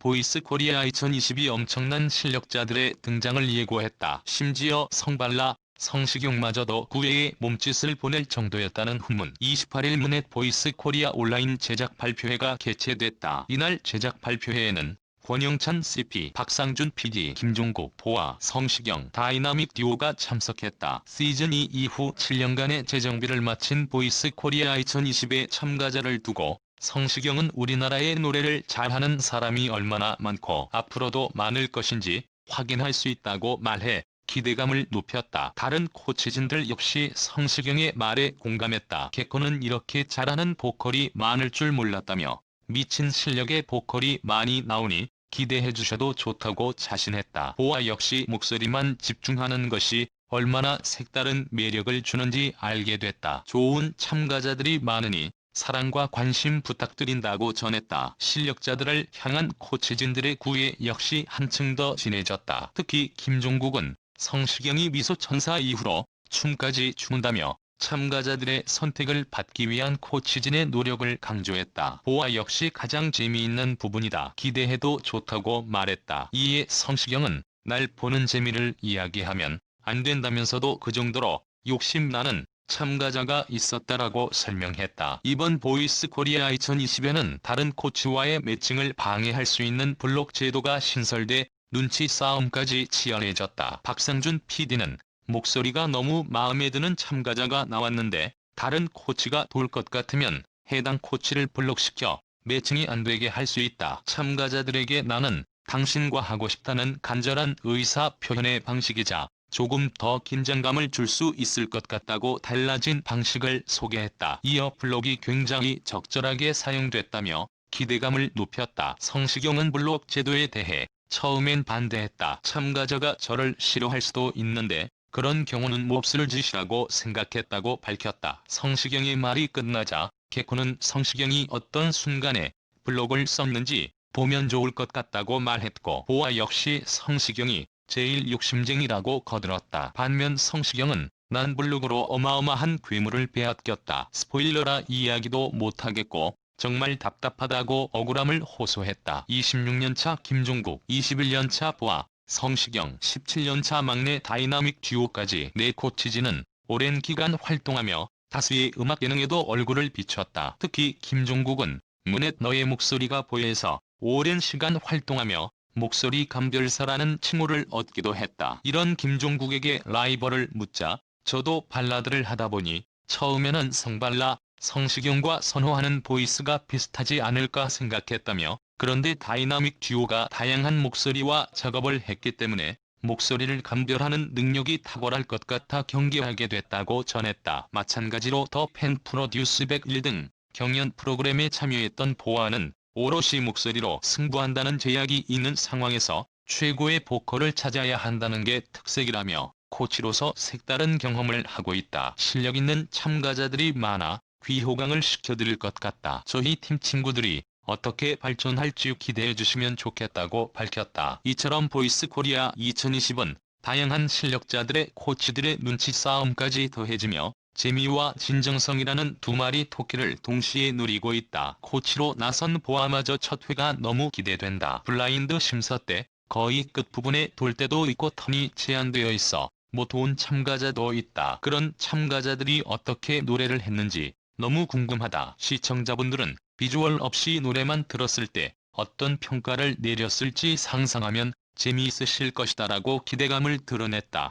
보이스 코리아 2022 엄청난 실력자들의 등장을 예고했다. 심지어 성발라, 성시경마저도 9회의 몸짓을 보낼 정도였다는 후문. 28일 문넷 보이스 코리아 온라인 제작 발표회가 개최됐다. 이날 제작 발표회에는 권영찬 CP, 박상준 PD, 김종국, 보아, 성시경, 다이나믹 듀오가 참석했다. 시즌 2 이후 7년간의 재정비를 마친 보이스 코리아 2020의 참가자를 두고 성시경은 우리나라의 노래를 잘하는 사람이 얼마나 많고 앞으로도 많을 것인지 확인할 수 있다고 말해 기대감을 높였다. 다른 코치진들 역시 성시경의 말에 공감했다. 개코는 이렇게 잘하는 보컬이 많을 줄 몰랐다며 미친 실력의 보컬이 많이 나오니 기대해 주셔도 좋다고 자신했다. 보아 역시 목소리만 집중하는 것이 얼마나 색다른 매력을 주는지 알게 됐다. 좋은 참가자들이 많으니 사랑과 관심 부탁드린다고 전했다. 실력자들을 향한 코치진들의 구애 역시 한층 더 진해졌다. 특히 김종국은 성시경이 미소천사 이후로 춤까지 추는다며 참가자들의 선택을 받기 위한 코치진의 노력을 강조했다. 보아 역시 가장 재미있는 부분이다. 기대해도 좋다고 말했다. 이에 성시경은 날 보는 재미를 이야기하면 안 된다면서도 그 정도로 욕심나는 참가자가 있었다라고 설명했다. 이번 보이스 코리아 2020에는 다른 코치와의 매칭을 방해할 수 있는 블록 제도가 신설돼 눈치 싸움까지 치열해졌다. 박상준 PD는 목소리가 너무 마음에 드는 참가자가 나왔는데 다른 코치가 돌 것 같으면 해당 코치를 블록시켜 매칭이 안 되게 할 수 있다. 참가자들에게 나는 당신과 하고 싶다는 간절한 의사 표현의 방식이자 조금 더 긴장감을 줄 수 있을 것 같다고 달라진 방식을 소개했다. 이어 블록이 굉장히 적절하게 사용됐다며 기대감을 높였다. 성시경은 블록 제도에 대해 처음엔 반대했다. 참가자가 저를 싫어할 수도 있는데 그런 경우는 몹쓸 짓이라고 생각했다고 밝혔다. 성시경의 말이 끝나자 개코는 성시경이 어떤 순간에 블록을 썼는지 보면 좋을 것 같다고 말했고 보아 역시 성시경이 제일 욕심쟁이라고 거들었다. 반면 성시경은 난 블록으로 어마어마한 괴물을 빼앗겼다. 스포일러라 이야기도 못하겠고 정말 답답하다고 억울함을 호소했다. 26년차 김종국, 21년차 보아, 성시경, 17년차 막내 다이나믹 듀오까지 네 코치진은 오랜 기간 활동하며 다수의 음악 예능에도 얼굴을 비췄다. 특히 김종국은 문넷 너의 목소리가 보여서 오랜 시간 활동하며 목소리 감별사라는 칭호를 얻기도 했다. 이런 김종국에게 라이벌을 묻자 저도 발라드를 하다 보니 처음에는 성발라, 성시경과 선호하는 보이스가 비슷하지 않을까 생각했다며 그런데 다이나믹 듀오가 다양한 목소리와 작업을 했기 때문에 목소리를 감별하는 능력이 탁월할 것 같아 경계하게 됐다고 전했다. 마찬가지로 더 팬 프로듀스 101등 경연 프로그램에 참여했던 보아는 오롯이 목소리로 승부한다는 제약이 있는 상황에서 최고의 보컬을 찾아야 한다는 게 특색이라며 코치로서 색다른 경험을 하고 있다. 실력 있는 참가자들이 많아 귀호강을 시켜드릴 것 같다. 저희 팀 친구들이 어떻게 발전할지 기대해 주시면 좋겠다고 밝혔다. 이처럼 보이스 코리아 2020은 다양한 실력자들의 코치들의 눈치 싸움까지 더해지며 재미와 진정성이라는 두 마리 토끼를 동시에 누리고 있다. 코치로 나선 보아마저 첫 회가 너무 기대된다. 블라인드 심사 때 거의 끝부분에 돌 때도 있고 턴이 제한되어 있어 못 온 참가자도 있다. 그런 참가자들이 어떻게 노래를 했는지 너무 궁금하다. 시청자분들은 비주얼 없이 노래만 들었을 때 어떤 평가를 내렸을지 상상하면 재미있으실 것이다라고 기대감을 드러냈다.